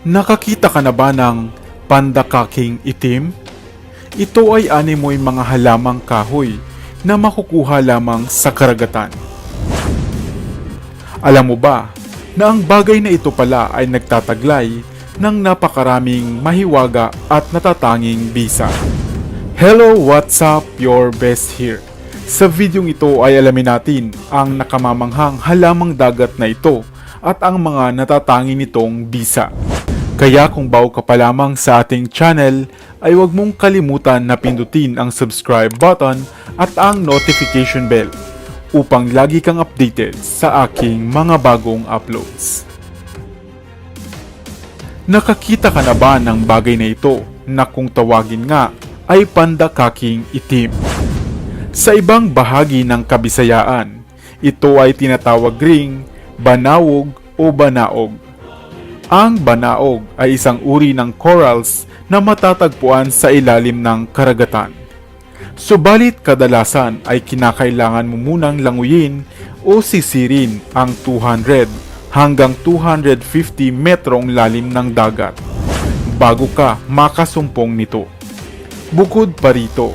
Nakakita ka na ba ng pandakaking itim? Ito ay animoy mga halamang kahoy na makukuha lamang sa karagatan. Alam mo ba na ang bagay na ito pala ay nagtataglay ng napakaraming mahiwaga at natatanging bisa? Hello, what's up? Your best here. Sa videong ito ay alamin natin ang nakamamanghang halamang dagat na ito at ang mga natatangi nitong bisa. Kaya kung bago ka pa lamang sa ating channel, ay huwag mong kalimutan na pindutin ang subscribe button at ang notification bell upang lagi kang updated sa aking mga bagong uploads. Nakakita ka na ba ng bagay na ito na kung tawagin nga ay pandakaking itim? Sa ibang bahagi ng kabisayaan, ito ay tinatawag ring banawog o banaog. Ang banaog ay isang uri ng corals na matatagpuan sa ilalim ng karagatan. Subalit kadalasan ay kinakailangan mo munang languyin o sisirin ang 200 hanggang 250 metrong lalim ng dagat bago ka makasumpong nito. Bukod pa rito,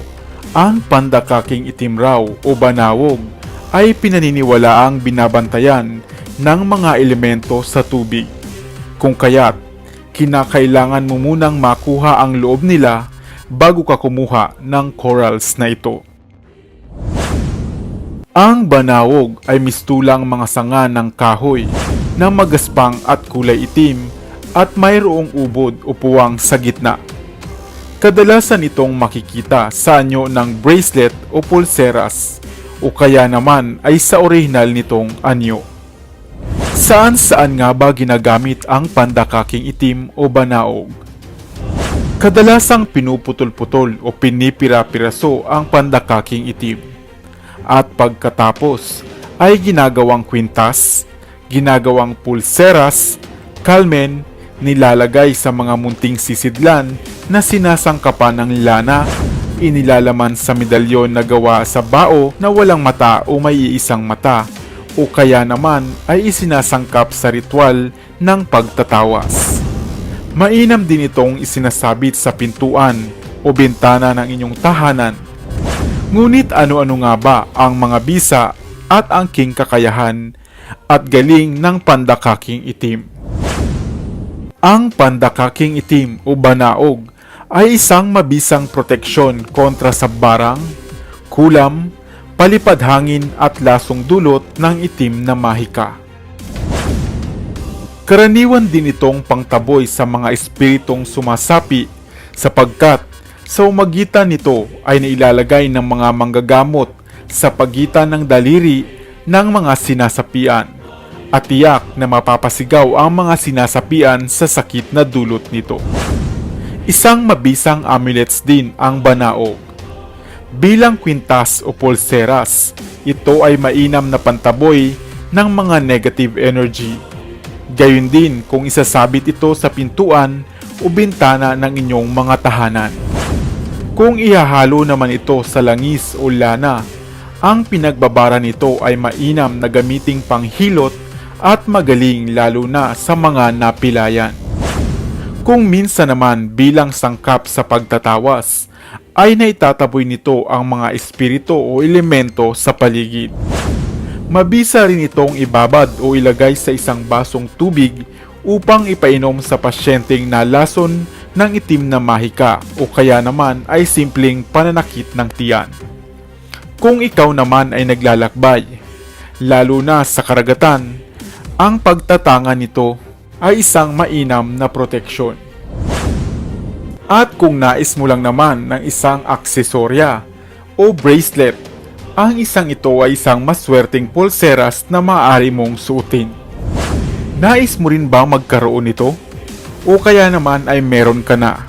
ang pandakaking itim raw o banawog ay pinaniniwalaang binabantayan ng mga elemento sa tubig. Kung kaya't, kinakailangan mo munang makuha ang loob nila bago ka kumuha ng corals na ito. Ang banawog ay mistulang mga sanga ng kahoy na magaspang at kulay itim at mayroong ubod o puwang sa gitna. Kadalasan itong makikita sa anyo ng bracelet o pulseras o kaya naman ay sa orihinal nitong anyo. Saan saan nga ba ginagamit ang pandakaking itim o banaog? Kadalasang pinuputol-putol o pinipira-piraso ang pandakaking itim. At pagkatapos ay ginagawang kwintas, ginagawang pulseras, kalmen, nilalagay sa mga munting sisidlan na sinasangkapan ng lana, inilalaman sa medalyon na gawa sa bao na walang mata o may iisang mata, o kaya naman ay isinasangkap sa ritual ng pagtatawas. Mainam din itong isinasabit sa pintuan o bintana ng inyong tahanan. Ngunit ano-ano nga ba ang mga bisa at ang king kakayahan at galing ng pandakaking itim? Ang pandakaking itim o banaog ay isang mabisang proteksyon kontra sa barang, kulam, palipad hangin at lasong dulot ng itim na mahika. Karaniwan din itong pangtaboy sa mga espiritong sumasapi sapagkat sa umagitan nito ay nailalagay ng mga manggagamot sa pagitan ng daliri ng mga sinasapian at tiyak na mapapasigaw ang mga sinasapian sa sakit na dulot nito. Isang mabisang amulets din ang banaog. Bilang kwintas o pulseras, ito ay mainam na pantaboy ng mga negative energy. Gayun din kung isasabit ito sa pintuan o bintana ng inyong mga tahanan. Kung ihahalo naman ito sa langis o lana, ang pinagbabara nito ay mainam na gamiting panghilot at magaling lalo na sa mga napilayan. Kung minsan naman bilang sangkap sa pagtatawas, ay naitataboy nito ang mga espiritu o elemento sa paligid. Mabisa rin itong ibabad o ilagay sa isang basong tubig upang ipainom sa pasyenteng nalason ng itim na mahika o kaya naman ay simpleng pananakit ng tiyan. Kung ikaw naman ay naglalakbay, lalo na sa karagatan, ang pagtatanga nito ay isang mainam na proteksyon. At kung nais mo lang naman ng isang aksesorya o bracelet, ang isang ito ay isang maswerteng pulseras na maaari mong suotin. Nais mo rin ba magkaroon nito? O kaya naman ay meron ka na?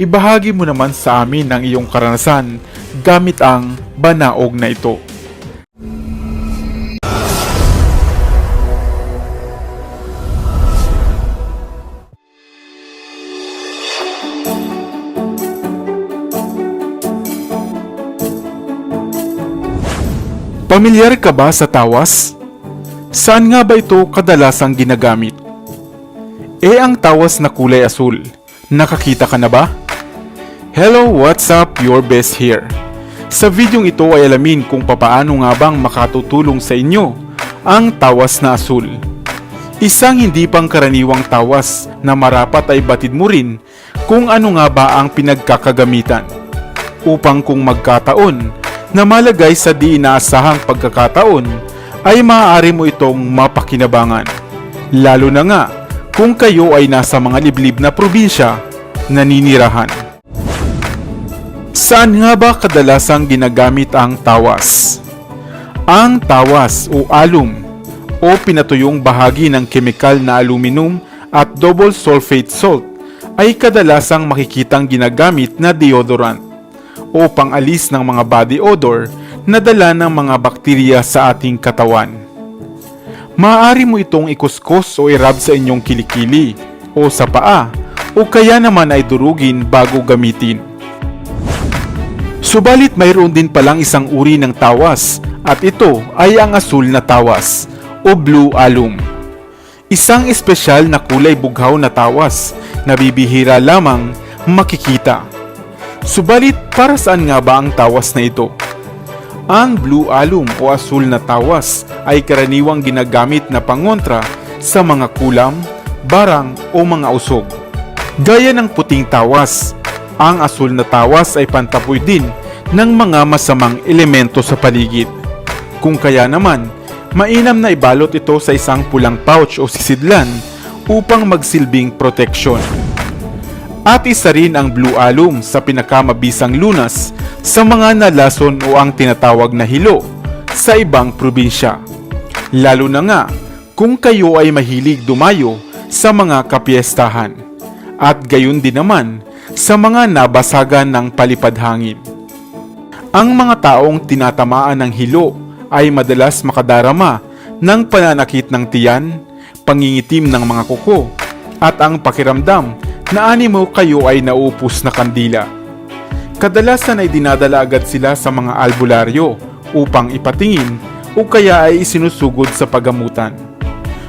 Ibahagi mo naman sa amin ang iyong karanasan gamit ang banaog na ito. Pamilyar ka ba sa tawas? Saan nga ba ito kadalasang ginagamit? Eh ang tawas na kulay asul, nakakita ka na ba? Hello, what's up? Your best here. Sa videong ito ay alamin kung papaano nga bang makatutulong sa inyo ang tawas na asul. Isang hindi pang karaniwang tawas na marapat ay batid mo rin kung ano nga ba ang pinagkakagamitan. Upang kung magkataon na malagay sa di inaasahang pagkakataon ay maaari mo itong mapakinabangan. Lalo na nga kung kayo ay nasa mga liblib na probinsya naninirahan. Saan nga ba kadalasang ginagamit ang tawas? Ang tawas o alum o pinatuyong bahagi ng kemikal na aluminum at double sulfate salt ay kadalasang makikitang ginagamit na deodorant o pangalis ng mga body odor na dala ng mga bakterya sa ating katawan. Maaari mo itong ikuskos o irab sa inyong kilikili o sa paa o kaya naman ay durugin bago gamitin. Subalit mayroon din palang isang uri ng tawas at ito ay ang asul na tawas o blue alum. Isang espesyal na kulay bughaw na tawas na bibihira lamang makikita. Subalit para saan nga ba ang tawas na ito? Ang blue alum o asul na tawas ay karaniwang ginagamit na pangontra sa mga kulam, barang o mga usog. Gaya ng puting tawas, ang asul na tawas ay pantapoy din ng mga masamang elemento sa paligid. Kung kaya naman, mainam na ibalot ito sa isang pulang pouch o sisidlan upang magsilbing proteksyon. At isa rin ang blue alum sa pinakamabisang lunas sa mga nalason o ang tinatawag na hilo sa ibang probinsya. Lalo na nga kung kayo ay mahilig dumayo sa mga kapiestahan at gayon din naman sa mga nabasagan ng palipad hangin. Ang mga taong tinatamaan ng hilo ay madalas makadarama ng pananakit ng tiyan, pangingitim ng mga kuko, at ang pakiramdam na animo kayo ay naupos na kandila. Kadalasan ay dinadala agad sila sa mga albularyo upang ipatingin o kaya ay isinusugod sa pagamutan.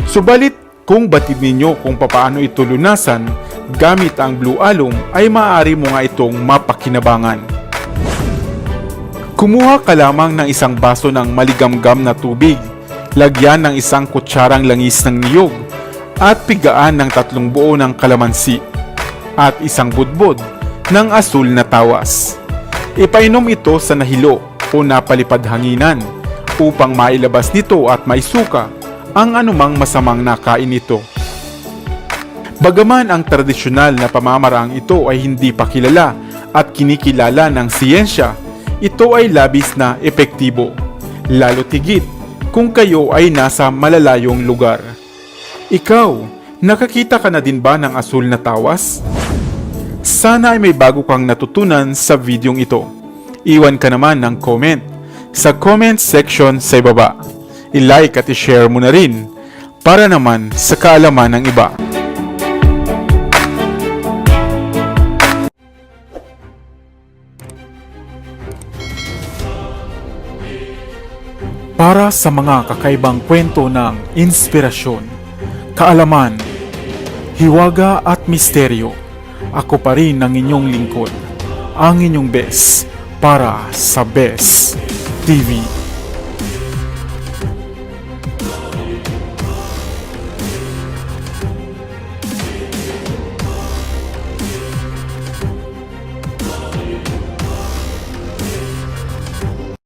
Subalit kung batid ninyo kung papaano ito lunasan gamit ang blue alum ay maaari mo nga itong mapakinabangan. Kumuha ka lamang ng isang baso ng maligamgam na tubig, lagyan ng isang kutsarang langis ng niyog, at pigaan ng tatlong buo ng kalamansi, at isang budbod ng asul na tawas. Ipainom ito sa nahilo o napalipad hanginan upang mailabas nito at maisuka ang anumang masamang nakain nito. Bagaman ang tradisyonal na pamamaraang ito ay hindi pa kilala at kinikilala ng siyensya, ito ay labis na epektibo, lalo tigit kung kayo ay nasa malalayong lugar. Ikaw, nakakita ka na din ba ng asul na tawas? Sana ay may bago kang natutunan sa videong ito. Iwan ka naman ng comment sa comment section sa ibaba. I-like at i-share mo na rin para naman sa kaalaman ng iba. Para sa mga kakaibang kwento ng inspirasyon, kaalaman, hiwaga at misteryo, ako pa rin ang inyong lingkod, ang inyong best para sa Best TV.